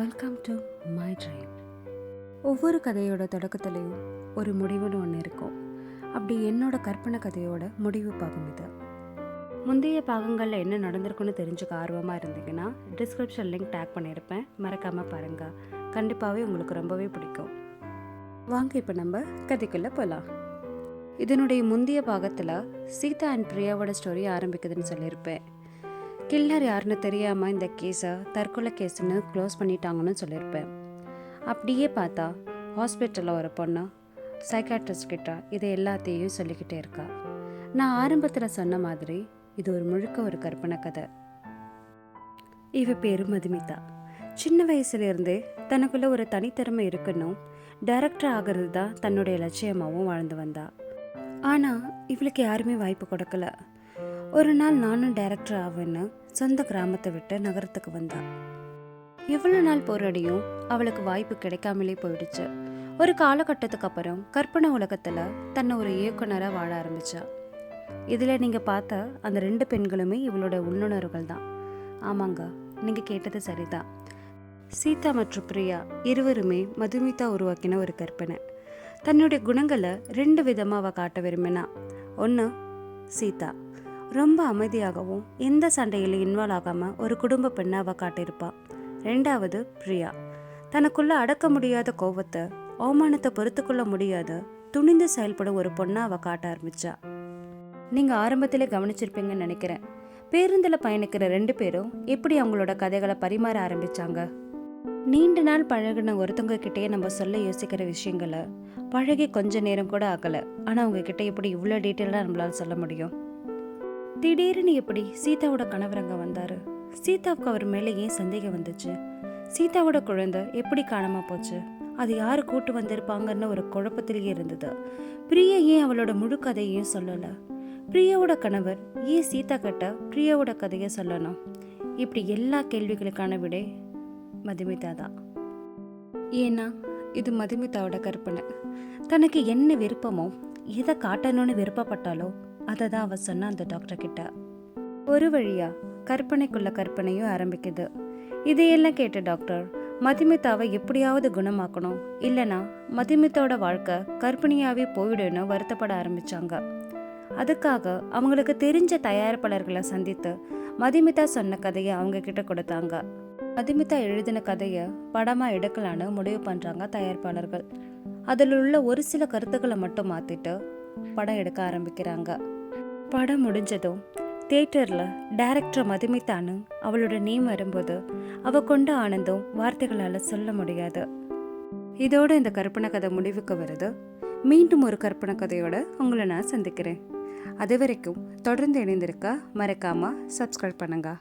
Welcome to my dream ஒவ்வொரு கதையோட தொடக்கத்துலேயும் ஒரு முடிவுன்னு ஒன்று இருக்கும். அப்படி என்னோட கற்பனை கதையோட முடிவு பாகம் இது. முந்தைய பாகங்களில் என்ன நடந்திருக்குன்னு தெரிஞ்சுக்க ஆர்வமாக இருந்தீங்கன்னா டிஸ்கிரிப்ஷன் லிங்க் டேக் பண்ணியிருப்பேன். மறக்காமல் பாருங்கள் கண்டிப்பாகவே உங்களுக்கு ரொம்பவே பிடிக்கும். வாங்க இப்போ நம்ம கதைக்குள்ளே போகலாம் இதனுடைய முந்தைய பாகத்தில் சீதா அண்ட் பிரியாவோட ஸ்டோரி ஆரம்பிக்குதுன்னு சொல்லியிருப்பேன். கில்லர் யாருன்னு தெரியாமல் இந்த கேஸை தற்கொலை கேஸ்னு க்ளோஸ் பண்ணிட்டாங்கன்னு சொல்லியிருப்பேன். அப்படியே பார்த்தா ஹாஸ்பிட்டலில் ஒரு பொண்ணு சைக்காட்ரிஸ்ட் கிட்ட இது எல்லாத்தையும் சொல்லிக்கிட்டே இருக்கா. நான் ஆரம்பத்தில் சொன்ன மாதிரி இது ஒரு முழுக்க ஒரு கற்பனை கதை. இவ பேரு மதுமிதா. சின்ன வயசுலேருந்தே தனக்குள்ளே ஒரு தனித்திறமை இருக்கணும் டைரக்டர் ஆகிறது தான் தன்னுடைய லட்சியமாகவும் வாழ்ந்து வந்தா. ஆனால் இவளுக்கு யாருமே வாய்ப்பு கொடுக்கல. ஒரு நாள் நானும் டைரக்டர் ஆவேன்னு சொந்த கிராமத்தை விட்டு நகரத்துக்கு வந்தா. எவ்வளோ நாள் போராடியும் அவளுக்கு வாய்ப்பு கிடைக்காமலே போயிடுச்சு. ஒரு காலகட்டத்துக்கு அப்புறம் கற்பனை உலகத்தில் தன்னை ஒரு இயக்குனராக வாழ ஆரம்பித்தா இதில் நீங்கள் பார்த்த அந்த ரெண்டு பெண்களுமே இவளோட உள்ளுணர்வுகள் தான். ஆமாங்க நீங்கள் கேட்டது சரிதான். சீதா மற்றும் பிரியா இருவருமே மதுமிதா உருவாக்கின ஒரு கற்பனை. தன்னுடைய குணங்களை ரெண்டு விதமாக அவள் காட்ட விரும்பினா. ஒன்று சீதா. ரொம்ப அமைதியாகவும் எந்த சண்டையிலும் இன்வால்வ் ஆகாமல் ஒரு குடும்ப பெண்ணாக அவள் காட்டியிருப்பா. ரெண்டாவது பிரியா. தனக்குள்ள அடக்க முடியாத கோவத்தை அவமானத்தை பொறுத்துக்கொள்ள முடியாத துணிந்து செயல்படும் ஒரு பொண்ணை அவள் காட்ட ஆரம்பிச்சா. நீங்கள் ஆரம்பத்திலே கவனிச்சிருப்பீங்கன்னு நினைக்கிறேன். பேருந்தில் பயணிக்கிற ரெண்டு பேரும் எப்படி அவங்களோட கதைகளை பரிமாற ஆரம்பிச்சாங்க? நீண்ட நாள் பழகின ஒருத்தவங்க கிட்டேயே நம்ம சொல்ல யோசிக்கிற விஷயங்களை பழகி கொஞ்ச நேரம் கூட ஆகலை. ஆனால் அவங்க கிட்டே எப்படி இவ்வளோ டீட்டெயிலாக நம்மளால் சொல்ல முடியும்? திடீர்னு எப்படி சீதாவோட கணவர் அங்கே வந்தாரு. சீதாவுக்கு அவர் மேலே ஏன் சந்தேகம் வந்துச்சு? சீதாவோட குழந்தை எப்படி காணாம போச்சு? அது யார் கூட்டு வந்திருப்பாங்கன்னு ஒரு குழப்பத்திலேயே இருந்தது. பிரியா ஏன் அவளோட முழு கதையையும் சொல்லலை? பிரியாவோட கணவர் ஏன் சீதா கிட்ட பிரியாவோட கதையை சொல்லணும்? இப்படி எல்லா கேள்விகளுக்கான விடை மதுமிதா தான். ஏன்னா இது மதுமிதாவோட கற்பனை. தனக்கு என்ன விருப்பமோ எதை காட்டணும்னு விருப்பப்பட்டாலோ அதை தான் அவ சொன்ன அந்த டாக்டர் கிட்ட. ஒரு வழியா கற்பனைக்குள்ள கற்பனையும் ஆரம்பிக்குது. இதையெல்லாம் கேட்ட டாக்டர் மதிமிதாவை எப்படியாவது குணமாக்கணும் இல்லைனா மதிமித்தோட வாழ்க்கை கற்பனையாகவே போயிடுன்னு வருத்தப்பட ஆரம்பிச்சாங்க. அதுக்காக அவங்களுக்கு தெரிஞ்ச தயாரிப்பாளர்களை சந்தித்து மதிமிதா சொன்ன கதையை அவங்க கிட்ட கொடுத்தாங்க. மதிமிதா எழுதின கதையை படமாக எடுக்கலான்னு முடிவு பண்ணுறாங்க தயாரிப்பாளர்கள். அதில் உள்ள ஒரு சில கருத்துக்களை மட்டும் மாற்றிட்டு படம் எடுக்க ஆரம்பிக்கிறாங்க. படம் முடிஞ்சதும் தேட்டரில் டேரக்டர் மதுமிதான்னு அவளோட நேம் வரும்போது அவள் கொண்ட ஆனந்தம் வார்த்தைகளால் சொல்ல முடியாது. இதோட இந்த கற்பனை கதை முடிவுக்கு வருது. மீண்டும் ஒரு கற்பனை கதையோட உங்களை நான் சந்திக்கிறேன். அது வரைக்கும் தொடர்ந்து இணைந்திருக்க மறக்காமல் சப்ஸ்கிரைப் பண்ணுங்க.